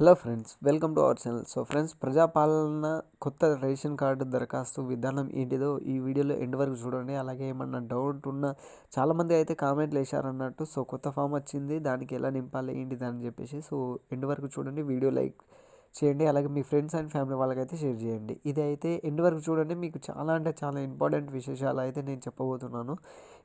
Hello friends welcome to our channel. So friends Prajapalana కొత్త ration card దరఖాస్తు విధానం ఏంటిదో ఈ వీడియోలో ఎండ్ వరకు చూడండి. అలాగే ఏమన్నా డౌట్ ఉన్నా చాలామంది అయితే కామెంట్లు వేశారన్నట్టు. సో కొత్త ఫామ్ వచ్చింది దానికి ఎలా నింపాలి ఏంటిది అని చెప్పేసి. సో ఎండ్ వరకు చూడండి వీడియో లైక్ చేయండి. అలాగే మీ ఫ్రెండ్స్ అండ్ ఫ్యామిలీ వాళ్ళకైతే షేర్ చేయండి. ఇది అయితే ఎండ్ వరకు చూడండి. మీకు చాలా అంటే చాలా ఇంపార్టెంట్ విశేషాలు అయితే నేను చెప్పబోతున్నాను.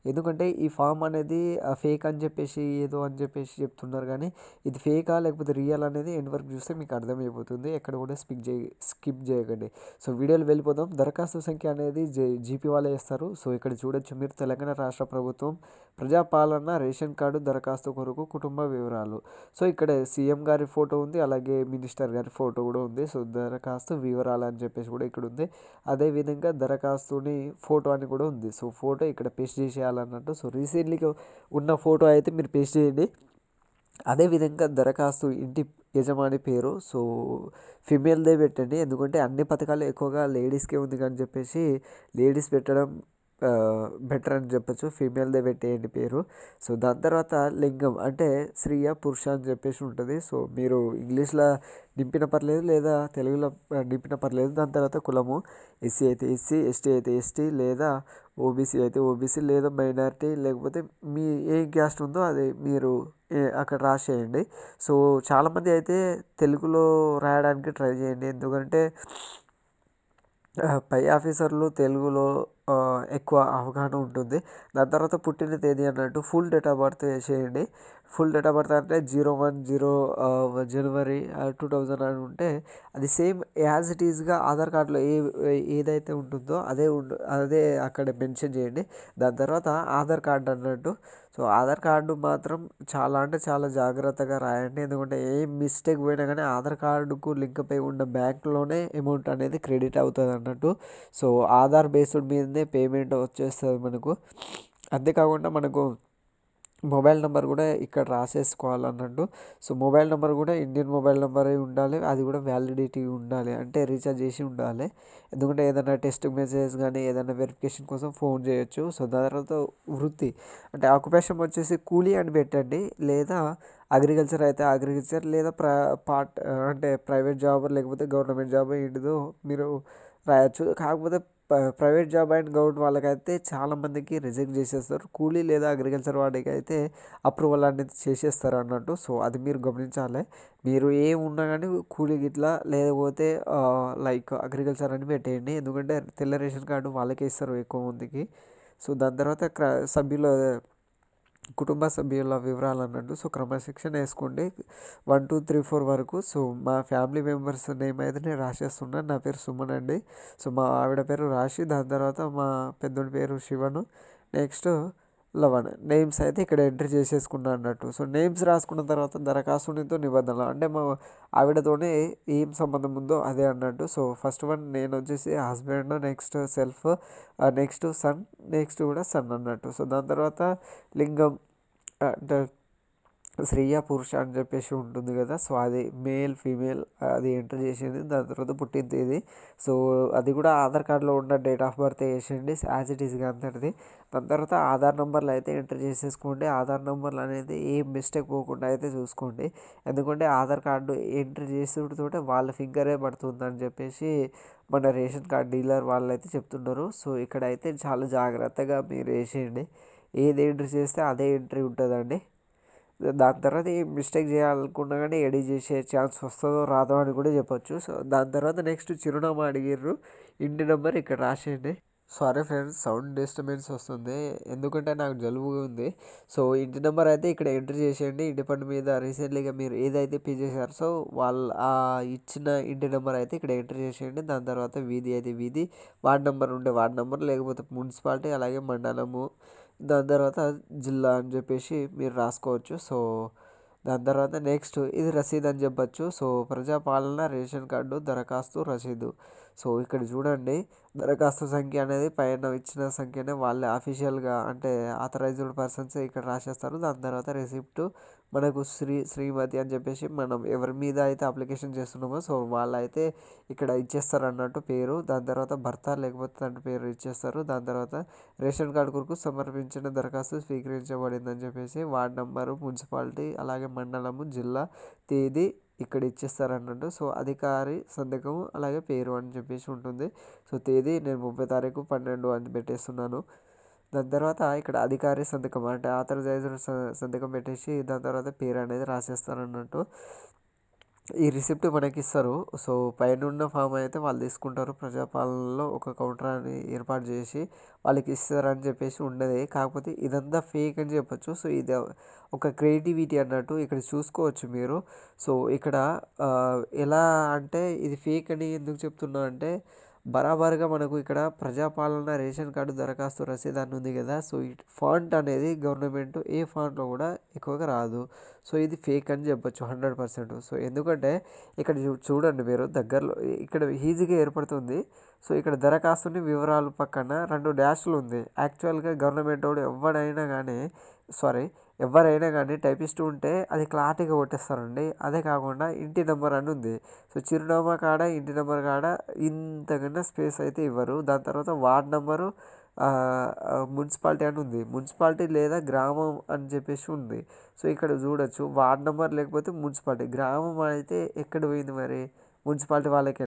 ఎందుకంటే ఈ ఫామ్ అనేది ఫేక్ అని చెప్పేసి ఏదో అని చెప్పేసి చెప్తున్నారు కానీ ఇది ఫేకా లేకపోతే రియల్ అనేది ఎండ్ వరకు చూస్తే మీకు అర్థమైపోతుంది. ఎక్కడ కూడా స్కిప్ చేయ స్కిప్ చేయకండి. సో వీడియోలు వెళ్ళిపోదాం. దరఖాస్తు సంఖ్య అనేది జే జీపీ వాళ్ళే ఇస్తారు. సో ఇక్కడ చూడొచ్చు మీరు. తెలంగాణ రాష్ట్ర ప్రభుత్వం ప్రజాపాలన రేషన్ కార్డు దరఖాస్తు కొరకు కుటుంబ వివరాలు. సో ఇక్కడ సీఎం గారి ఫోటో ఉంది. అలాగే మినిస్టర్ గారి ఫోటో కూడా ఉంది. సో దరఖాస్తు వివరాలు అని చెప్పేసి కూడా ఇక్కడ ఉంది. అదేవిధంగా దరఖాస్తుని ఫోటో అని కూడా ఉంది. సో ఫోటో ఇక్కడ పేస్ట్ చేసేయాలన్నట్టు. సో రీసెంట్లీగా ఉన్న ఫోటో అయితే మీరు పేస్ట్ చేయండి. అదేవిధంగా దరఖాస్తు ఇంటి యజమాని పేరు. సో ఫిమేల్దే పెట్టండి. ఎందుకంటే అన్ని పథకాలు ఎక్కువగా లేడీస్కే ఉంది కానీ చెప్పేసి లేడీస్ పెట్టడం బెటర్ అని చెప్పచ్చు. ఫీమేల్దే పెట్టేయండి పేరు. సో దాని తర్వాత లింగం. అంటే స్త్రీయ పురుష అని చెప్పేసి ఉంటుంది. సో మీరు ఇంగ్లీష్లో నింపిన పర్లేదు లేదా తెలుగులో నింపిన పర్లేదు. దాని తర్వాత కులము. ఎస్సీ అయితే ఎస్సీ ఎస్టీ అయితే ఎస్టీ లేదా ఓబీసీ అయితే ఓబీసీ లేదా మైనారిటీ లేకపోతే మీ ఏ క్యాస్ట్ ఉందో అది మీరు అక్కడ రాసేయండి. సో చాలామంది అయితే తెలుగులో రాయడానికి ట్రై చేయండి. ఎందుకంటే పై ఆఫీసర్లు తెలుగులో ఎక్కువ అవగాహన ఉంటుంది. దాని తర్వాత పుట్టిన తేదీ అన్నట్టు ఫుల్ డేట్ ఆఫ్ బర్త్ వేసేయండి ఫుల్ డేట్ ఆఫ్ బర్త్ అంటే జీరో వన్ జీరో జనవరి టూ థౌజండ్ అని ఉంటే అది సేమ్ యాజ్ ఇట్ ఈజ్గా ఆధార్ కార్డులో ఏ ఏదైతే ఉంటుందో అదే ఉండు అదే అక్కడ మెన్షన్ చేయండి. దాని తర్వాత ఆధార్ కార్డు అన్నట్టు. సో ఆధార్ కార్డు మాత్రం చాలా అంటే చాలా జాగ్రత్తగా రాయండి. ఎందుకంటే ఏ మిస్టేక్ పోయినా కానీ ఆధార్ కార్డుకు లింక్ అయి ఉన్న బ్యాంక్లోనే అమౌంట్ అనేది క్రెడిట్ అవుతుంది అన్నట్టు. సో ఆధార్ బేస్డ్ మీద మీదనే పేమెంట్ వచ్చేస్తుంది మనకు. అంతేకాకుండా మనకు మొబైల్ నెంబర్ కూడా ఇక్కడ రాసేసుకోవాలన్నట్టు. సో మొబైల్ నెంబర్ కూడా ఇండియన్ మొబైల్ నెంబర్ ఉండాలి. అది కూడా వ్యాలిడిటీ ఉండాలి. అంటే రీఛార్జ్ చేసి ఉండాలి. ఎందుకంటే ఏదైనా టెస్ట్ మెసేజ్ కానీ ఏదైనా వెరిఫికేషన్ కోసం ఫోన్ చేయొచ్చు. సో దాని తర్వాత వృత్తి. అంటే ఆక్యుపేషన్ వచ్చేసి కూలీ అని పెట్టండి. లేదా అగ్రికల్చర్ అయితే అగ్రికల్చర్ లేదా ప్ర పార్ట్ అంటే ప్రైవేట్ జాబ్ లేకపోతే గవర్నమెంట్ జాబ్ ఏంటిదో మీరు రాయొచ్చు. కాకపోతే ప్రైవేట్ జాబ్ అండ్ గవర్నమెంట్ వాళ్ళకైతే చాలామందికి రిజెక్ట్ చేసేస్తారు. కూలీ లేదా అగ్రికల్చర్ వాడికి అయితే అప్రూవల్ అనేది చేసేస్తారు అన్నట్టు. సో అది మీరు గమనించాలి. మీరు ఏం ఉన్నా కానీ కూలీ గిట్లా లేకపోతే లైక్ అగ్రికల్చర్ అని పెట్టేయండి. ఎందుకంటే తెల్ల రేషన్ కార్డు వాళ్ళకే ఇస్తారు ఎక్కువ మందికి. సో దాని తర్వాత క్ర సభ్యుల కుటుంబ సభ్యుల వివరాలు అన్నట్టు సో క్రమశిక్షణ వేసుకోండి. వన్ టూ త్రీ ఫోర్ వరకు. సో మా ఫ్యామిలీ మెంబర్స్ నేమ్ అయితే నేను రాసేస్తున్నాను నా పేరు సుమన్ అండి. సో మా ఆవిడ పేరు రాశి. దాని తర్వాత మా పెద్దోడి పేరు శివను. నెక్స్ట్ లవన్ నేమ్స్ అయితే ఇక్కడ ఎంట్రీ చేసేసుకున్నా అన్నట్టు. సో నేమ్స్ రాసుకున్న తర్వాత దరఖాస్తునితో నిబంధనలు. అంటే మా ఆవిడతోనే ఏం సంబంధం ఉందో అదే అన్నట్టు. సో ఫస్ట్ వన్ నేను వచ్చేసి husband next self next son next కూడా సన్ అన్నట్టు. సో దాని తర్వాత లింగం అంటే స్త్రీయ పురుష అని చెప్పేసి ఉంటుంది కదా. సో అది మేల్ ఫీమేల్ అది ఎంటర్ చేసేది. దాని తర్వాత పుట్టిన తేదీ సో అది కూడా ఆధార్ కార్డులో ఉన్న డేట్ ఆఫ్ బర్త్ వేసేయండి. యాజ్ ఇట్ ఈస్గా అంతటిది దాని తర్వాత ఆధార్ నెంబర్లు అయితే ఎంటర్ చేసేసుకోండి. ఆధార్ నెంబర్లు అనేది ఏం మిస్టేక్ పోకుండా అయితే చూసుకోండి. ఎందుకంటే ఆధార్ కార్డు ఎంటర్ చేసేటతోటే వాళ్ళ ఫింగరే పడుతుందని చెప్పేసి మన రేషన్ కార్డ్ డీలర్ వాళ్ళు అయితే చెప్తున్నారు సో ఇక్కడ అయితే చాలా జాగ్రత్తగా మీరు వేసేయండి. ఏది ఎంట్రీ చేస్తే అదే ఎంట్రీ ఉంటుందండి. దాని తర్వాత ఏం మిస్టేక్ చేయాలనుకున్నా కానీ ఎడిట్ చేసే ఛాన్స్ వస్తుందో రాదో అని కూడా చెప్పొచ్చు. సో దాని తర్వాత నెక్స్ట్ చిరునామా అడిగిర్రు. ఇంటి నెంబర్ ఇక్కడ రాసేయండి. సారీ ఫ్రెండ్స్ సౌండ్ డిస్టర్బెన్స్ వస్తుంది. ఎందుకంటే నాకు జలుబుగా ఉంది. సో ఇంటి నెంబర్ అయితే ఇక్కడ ఎంటర్ చేసేయండి. ఇంటి పని మీద రీసెంట్లీగా మీరు ఏదైతే పే చేశారో సో వాళ్ళ ఇచ్చిన ఇంటి నెంబర్ అయితే ఇక్కడ ఎంటర్ చేసేయండి. దాని తర్వాత వీధి అయితే వీధి. వార్డ్ నెంబర్ ఉండే వార్డ్ నెంబర్ లేకపోతే మున్సిపాలిటీ అలాగే మండలము. దాని తర్వాత జిల్లా అని చెప్పేసి మీరు రాసుకోవచ్చు. సో దాని తర్వాత నెక్స్ట్ ఇది రసీదు అని చెప్పచ్చు. సో ప్రజాపాలన రేషన్ కార్డు దరఖాస్తు రసీదు. సో ఇక్కడ చూడండి. దరఖాస్తు సంఖ్య అనేది పైన ఇచ్చిన సంఖ్యనే వాళ్ళే అఫీషియల్గా అంటే ఆథరైజ్డ్ పర్సన్సే ఇక్కడ రాసేస్తారు. దాని తర్వాత రిసిప్ట్ మనకు శ్రీ శ్రీమతి అని చెప్పేసి మనం ఎవరి మీద అయితే అప్లికేషన్ చేస్తున్నామో సో వాళ్ళైతే ఇక్కడ ఇచ్చేస్తారు అన్నట్టు పేరు దాని తర్వాత భర్త లేకపోతే తండ్రి పేరు ఇచ్చేస్తారు దాని తర్వాత రేషన్ కార్డు కొరకు సమర్పించిన దరఖాస్తు స్వీకరించబడిందని చెప్పేసి వార్డ్ నంబరు మున్సిపాలిటీ అలాగే మండలము జిల్లా తేదీ ఇక్కడ ఇచ్చేస్తారు అన్నట్టు సో అధికారి సంతకం అలాగే పేరు అని చెప్పేసి ఉంటుంది. సో తేదీ నేను ముప్పై తారీఖు పన్నెండు అని పెట్టేస్తున్నాను. దాని తర్వాత ఇక్కడ అధికారి సంతకం అంటే ఆథరైజర్ సంతకం పెట్టేసి దాని తర్వాత పేరు అనేది రాసేస్తారు అన్నట్టు ఈ రిసిప్ట్ మనకి ఇస్తారు సో పైన ఉన్న ఫామ్ అయితే వాళ్ళు తీసుకుంటారు. ప్రజాపాలనలో ఒక కౌంటర్ అని ఏర్పాటు చేసి వాళ్ళకి ఇస్తారని చెప్పేసి ఉండేది. కాకపోతే ఇదంతా ఫేక్ అని చెప్పొచ్చు. సో ఇది ఒక క్రియేటివిటీ అన్నట్టు ఇక్కడ చూసుకోవచ్చు మీరు. సో ఇక్కడ ఎలా అంటే ఇది ఫేక్ అని ఎందుకు చెప్తున్నా అంటే బరాబర్గా మనకు ఇక్కడ ప్రజాపాలన రేషన్ కార్డు దరఖాస్తు రసీదు అని ఉంది కదా. సో ఈ ఫాంట్ అనేది గవర్నమెంట్ ఏ ఫాంట్లో కూడా ఎక్కువగా రాదు. సో ఇది ఫేక్ అని చెప్పొచ్చు హండ్రెడ్ పర్సెంట్. సో ఎందుకంటే ఇక్కడ చూ- చూడండి మీరు దగ్గరలో ఇక్కడ ఈజీగా ఏర్పడుతుంది. సో ఇక్కడ దరఖాస్తుని వివరాలు పక్కన రెండు డాష్లు ఉంది. యాక్చువల్గా గవర్నమెంట్ వాడు ఎవడైనా కానీ సారీ ఎవరైనా కానీ టైపిస్ట్ ఉంటే అది క్లారిటీగా కొట్టేస్తారండి. అదే కాకుండా ఇంటి నెంబర్ అని ఉంది. సో చిరునామా కాడ ఇంటి నెంబర్ కాడ ఇంతకన్నా స్పేస్ అయితే ఇవ్వరు. దాని తర్వాత వార్డ్ నెంబరు మున్సిపాలిటీ అని ఉంది. మున్సిపాలిటీ లేదా గ్రామం అని చెప్పేసి ఉంది. సో ఇక్కడ చూడొచ్చు. వార్డ్ నెంబర్ లేకపోతే మున్సిపాలిటీ. గ్రామం అయితే ఎక్కడ పోయింది మరి? మున్సిపాలిటీ వాళ్ళకి